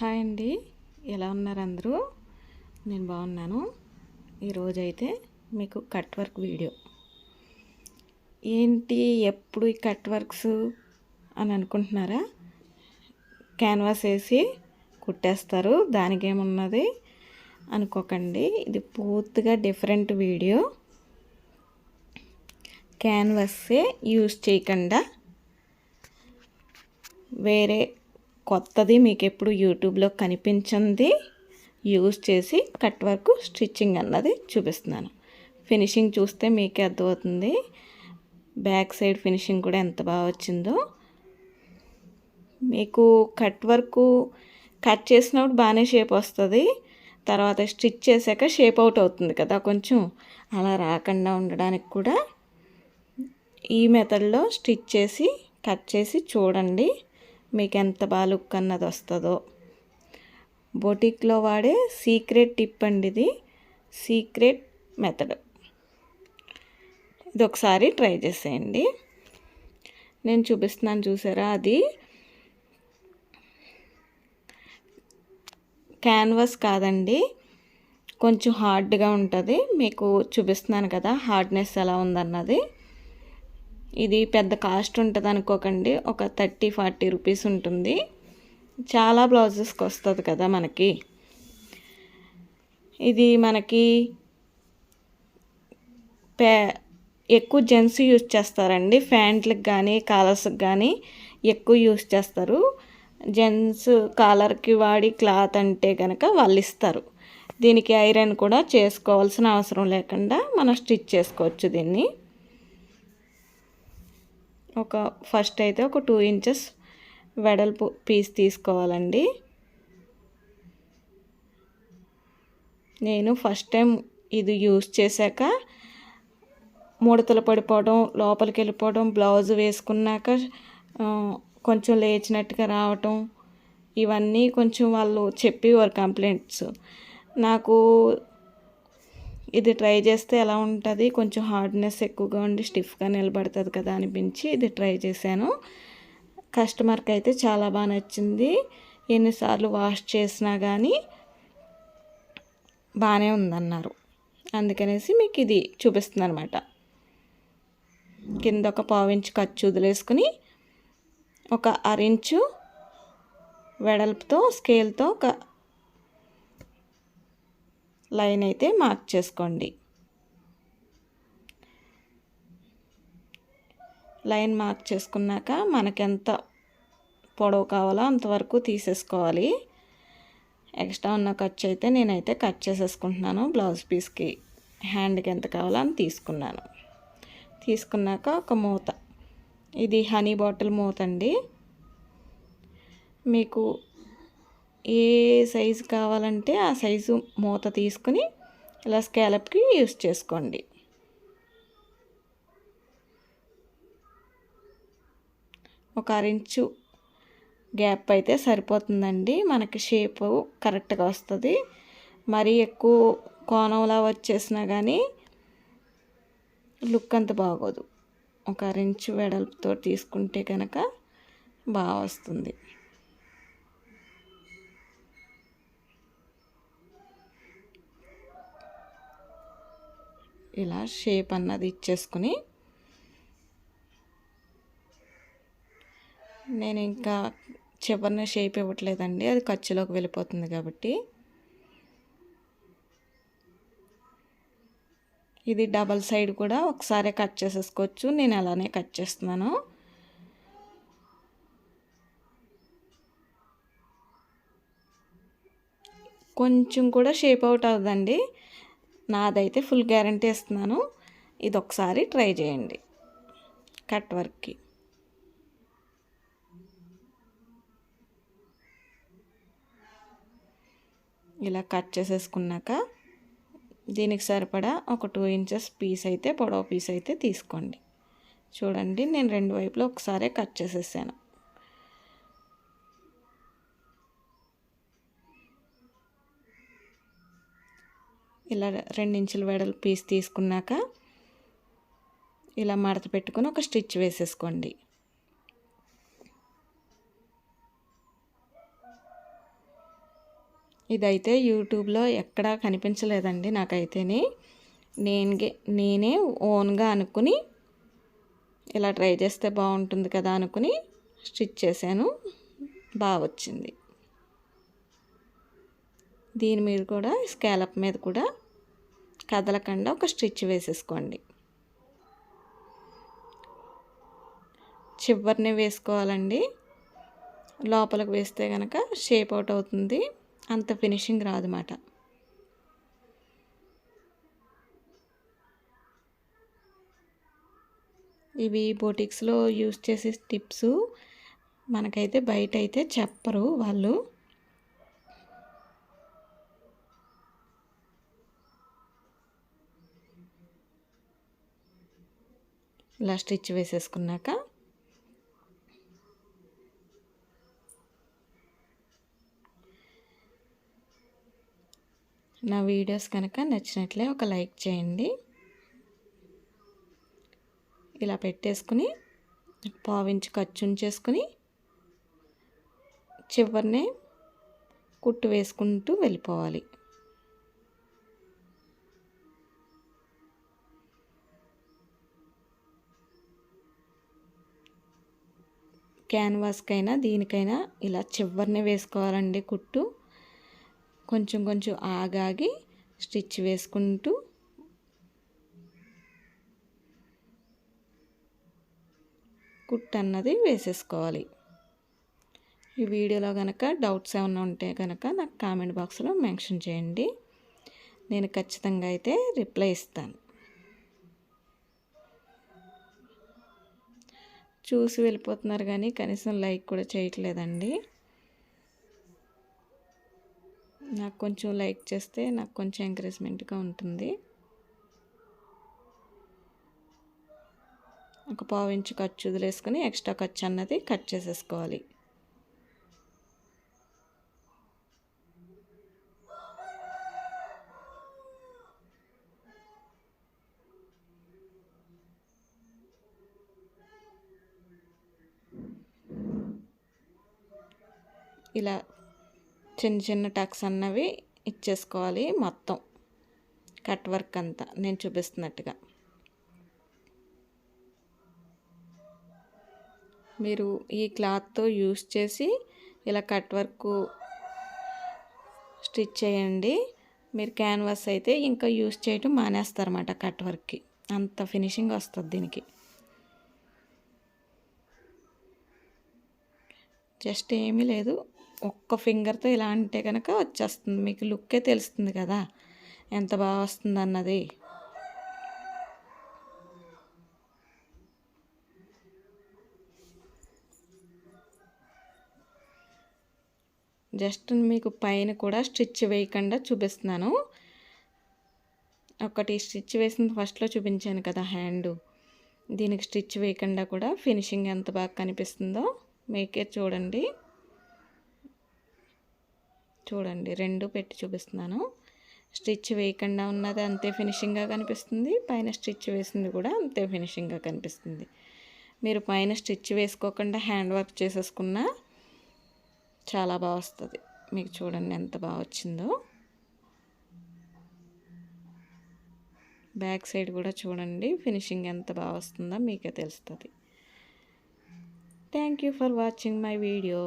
Hi అండి. ఎలా ఉన్నారు అందరూ? నేను బాగున్నాను. ఈరోజైతే మీకు కట్ వర్క్ వీడియో. ఏంటి ఎప్పుడు ఈ కట్ వర్క్స్ అని అనుకుంటున్నారా? క్యాన్వాస్ వేసి కుట్టేస్తారు దానికి ఏమున్నది అనుకోకండి. ఇది పూర్తిగా డిఫరెంట్ వీడియో. క్యాన్వాసే యూజ్ చేయకుండా వేరే కొత్తది మీకు ఎప్పుడు యూట్యూబ్లో కనిపించింది యూజ్ చేసి కట్ వర్క్ స్టిచ్చింగ్ అన్నది చూపిస్తున్నాను. ఫినిషింగ్ చూస్తే మీకే అర్థమవుతుంది. బ్యాక్ సైడ్ ఫినిషింగ్ కూడా ఎంత బాగా వచ్చిందో. మీకు కట్ వర్క్ కట్ చేసినప్పుడు బాగానే షేప్ వస్తుంది. తర్వాత స్టిచ్ చేశాక షేప్ అవుట్ అవుతుంది కదా కొంచెం. అలా రాకుండా ఉండడానికి కూడా ఈ మెథడ్లో స్టిచ్ చేసి కట్ చేసి చూడండి. మీకు ఎంత బాలుక్ లుక్ అన్నది వస్తుందో. బొటిక్లో వాడే సీక్రెట్ టిప్ అండి ఇది. Secret method. ఇది ఒకసారి ట్రై చేసేయండి. నేను చూపిస్తున్నాను చూసారా అది. క్యాన్వాస్ కాదండి. కొంచెం హార్డ్గా ఉంటుంది. మీకు చూపిస్తున్నాను కదా హార్డ్నెస్ ఎలా ఉందన్నది. ఇది పెద్ద కాస్ట్ ఉంటుంది అనుకోకండి. ఒక థర్టీ ఫార్టీ రూపీస్ ఉంటుంది. చాలా బ్లౌజెస్కి వస్తుంది కదా మనకి. ఇది మనకి పే ఎక్కువ జెంట్స్ యూజ్ చేస్తారండి. ఫ్యాంట్లకు కానీ కాలర్స్కి కానీ ఎక్కువ యూజ్ చేస్తారు. జెంట్స్ కాలర్కి వాడి క్లాత్ అంటే కనుక వాళ్ళు ఇస్తారు. దీనికి ఐరన్ కూడా చేసుకోవాల్సిన అవసరం లేకుండా మనం స్టిచ్ చేసుకోవచ్చు దీన్ని. ఒక ఫస్ట్ అయితే ఒక టూ ఇంచెస్ వెడల్పు పీస్ తీసుకోవాలండి. నేను ఫస్ట్ టైం ఇది యూస్ చేశాక ముడతలు పడిపోవడం లోపలికి వెళ్ళిపోవడం బ్లౌజ్ వేసుకున్నాక కొంచెం లేచినట్టుగా రావటం ఇవన్నీ కొంచెం వాళ్ళు చెప్పేవారు కంప్లైంట్స్. నాకు ఇది ట్రై చేస్తే ఎలా ఉంటుంది? కొంచెం హార్డ్నెస్ ఎక్కువగా ఉండి స్టిఫ్గా నిలబడుతుంది కదా అనిపించి ఇది ట్రై చేశాను. కస్టమర్కి అయితే చాలా బాగా నచ్చింది. ఎన్నిసార్లు వాష్ చేసినా కానీ బాగానే ఉందన్నారు. అందుకనేసి మీకు ఇది చూపిస్తుంది అనమాట కింద ఒక పావించు ఖర్చు వదిలేసుకుని ఒక అరించు వెడల్పుతో స్కేల్తో ఒక లైన్ అయితే మార్క్ చేసుకోండి. లైన్ మార్క్ చేసుకున్నాక మనకెంత పొడవు కావాలో అంతవరకు తీసేసుకోవాలి. ఎక్స్ట్రా ఉన్న ఖర్చు అయితే నేనైతే కట్ చేసేసుకుంటున్నాను. బ్లౌజ్ పీస్కి హ్యాండ్కి ఎంత కావాలో అని తీసుకున్నాను. తీసుకున్నాక ఒక మూత. ఇది హనీ బాటిల్ మూత అండి మీకు ఏ సైజు కావాలంటే ఆ సైజు మూత తీసుకుని ఇలా స్కాలప్కి యూస్ చేసుకోండి. ఒక అరించు గ్యాప్ అయితే సరిపోతుందండి. మనకి షేపు కరెక్ట్గా వస్తుంది. మరీ ఎక్కువ కోణంలా వచ్చేసినా కానీ లుక్ అంత బాగోదు. ఒక అరించు వెడల్పుతో తీసుకుంటే కనుక బాగా వస్తుంది. ఇలా షేప్ అన్నది ఇచ్చేసుకుని నేను ఇంకా చివరిన షేప్ ఇవ్వట్లేదండి. అది ఖర్చులోకి వెళ్ళిపోతుంది కాబట్టి. ఇది డబల్ సైడ్ కూడా ఒకసారి కట్ చేసేసుకోవచ్చు. నేను అలానే కట్ చేస్తున్నాను. కొంచెం కూడా షేప్ అవుట్ అవుతుందండి నాదైతే ఫుల్ గ్యారంటీ ఇస్తున్నాను. ఇది ఒకసారి ట్రై చేయండి. కట్ వర్క్కి. ఇలా కట్ చేసేసుకున్నాక దీనికి సరిపడా ఒక టూ ఇంచెస్ పీస్ అయితే పొడవ పీస్ అయితే తీసుకోండి. చూడండి నేను రెండు వైపులో ఒకసారి కట్ చేసేసాను. ఇలా రెండించుల వెడల పీస్ తీసుకున్నాక ఇలా మడత పెట్టుకొని ఒక స్టిచ్ వేసేసుకోండి. ఇదైతే యూట్యూబ్లో ఎక్కడా కనిపించలేదండి నాకైతేనే. నేనే నేనే ఓన్గా అనుకుని ఇలా ట్రై చేస్తే బాగుంటుంది కదా అనుకుని స్టిచ్ చేశాను. బాగా వచ్చింది. దీని మీద కూడా స్కాలప్ మీద కూడా కదలకుండా ఒక స్టిచ్ వేసేసుకోండి. చివరిని వేసుకోవాలండి. లోపలికి వేస్తే కనుక షేప్ అవుట్ అవుతుంది. అంత ఫినిషింగ్ రాదన్నమాట. ఇవి బోటిక్స్లో యూస్ చేసే టిప్స్ మనకైతే బయట అయితే చెప్పరు వాళ్ళు. ఇలా స్టిచ్ వేసేసుకున్నాక నా వీడియోస్ కనుక నచ్చినట్లే ఒక లైక్ చేయండి. ఇలా పెట్టేసుకుని పావించి ఖర్చు ఉంచేసుకుని చివరినే కుట్టు వేసుకుంటూ వెళ్ళిపోవాలి. క్యాన్వాస్కైనా దీనికైనా ఇలా చివరిని వేసుకోవాలండి కుట్టు. కొంచెం కొంచెం ఆగాగి స్టిచ్ వేసుకుంటూ కుట్ అన్నది వేసేసుకోవాలి. ఈ వీడియోలో కనుక డౌట్స్ ఏమైనా ఉంటే కనుక నాకు కామెంట్ బాక్స్లో మెన్షన్ చేయండి. నేను ఖచ్చితంగా అయితే రిప్లై ఇస్తాను. చూసి వెళ్ళిపోతున్నారు కానీ కనీసం లైక్ కూడా చేయట్లేదండి. నాకు కొంచెం లైక్ చేస్తే నాకు కొంచెం ఎంకరేజ్మెంట్గా ఉంటుంది. ఒక పావు ఇంచు ఖర్చు వదిలేసుకొని ఎక్స్ట్రా ఖర్చు అన్నది కట్ చేసేసుకోవాలి. ఇలా చిన్న చిన్న టక్స్ అన్నవి ఇచ్చేసుకోవాలి మొత్తం. కట్ వర్క్ అంతా నేను చూపిస్తున్నట్టుగా. మీరు ఈ క్లాత్తో యూస్ చేసి ఇలా కట్ వర్క్ స్టిచ్ చేయండి. మీరు క్యాన్వాస్ అయితే ఇంకా యూస్ చేయటం మానేస్తారన్నమాట కట్ వర్క్కి. అంత ఫినిషింగ్ వస్తుంది దీనికి. జస్ట్ ఏమీ లేదు. ఒక్క ఫింగర్తో ఇలా అంటే కనుక వచ్చేస్తుంది. మీకు లుక్కే తెలుస్తుంది కదా. ఎంత బాగా వస్తుంది అన్నది జస్ట్ మీకు పైన కూడా స్టిచ్ వేయకుండా చూపిస్తున్నాను. ఒకటి స్టిచ్ వేసింది ఫస్ట్లో చూపించాను కదా హ్యాండ్. దీనికి స్టిచ్ వేయకుండా కూడా ఫినిషింగ్ ఎంత బాగా కనిపిస్తుందో మీకే చూడండి. చూడండి రెండు పెట్టి చూపిస్తున్నాను. స్టిచ్ వేయకుండా ఉన్నది అంతే ఫినిషింగ్గా కనిపిస్తుంది. పైన స్టిచ్ వేసింది కూడా అంతే ఫినిషింగ్గా కనిపిస్తుంది. మీరు పైన స్టిచ్ వేసుకోకుండా హ్యాండ్ వర్క్ చేసేసుకున్నా చాలా బాగా వస్తుంది. మీకు చూడండి ఎంత బాగా వచ్చిందో. బ్యాక్ సైడ్ కూడా చూడండి ఫినిషింగ్ ఎంత బాగా వస్తుందో మీకే తెలుస్తుంది. Thank you for watching my video.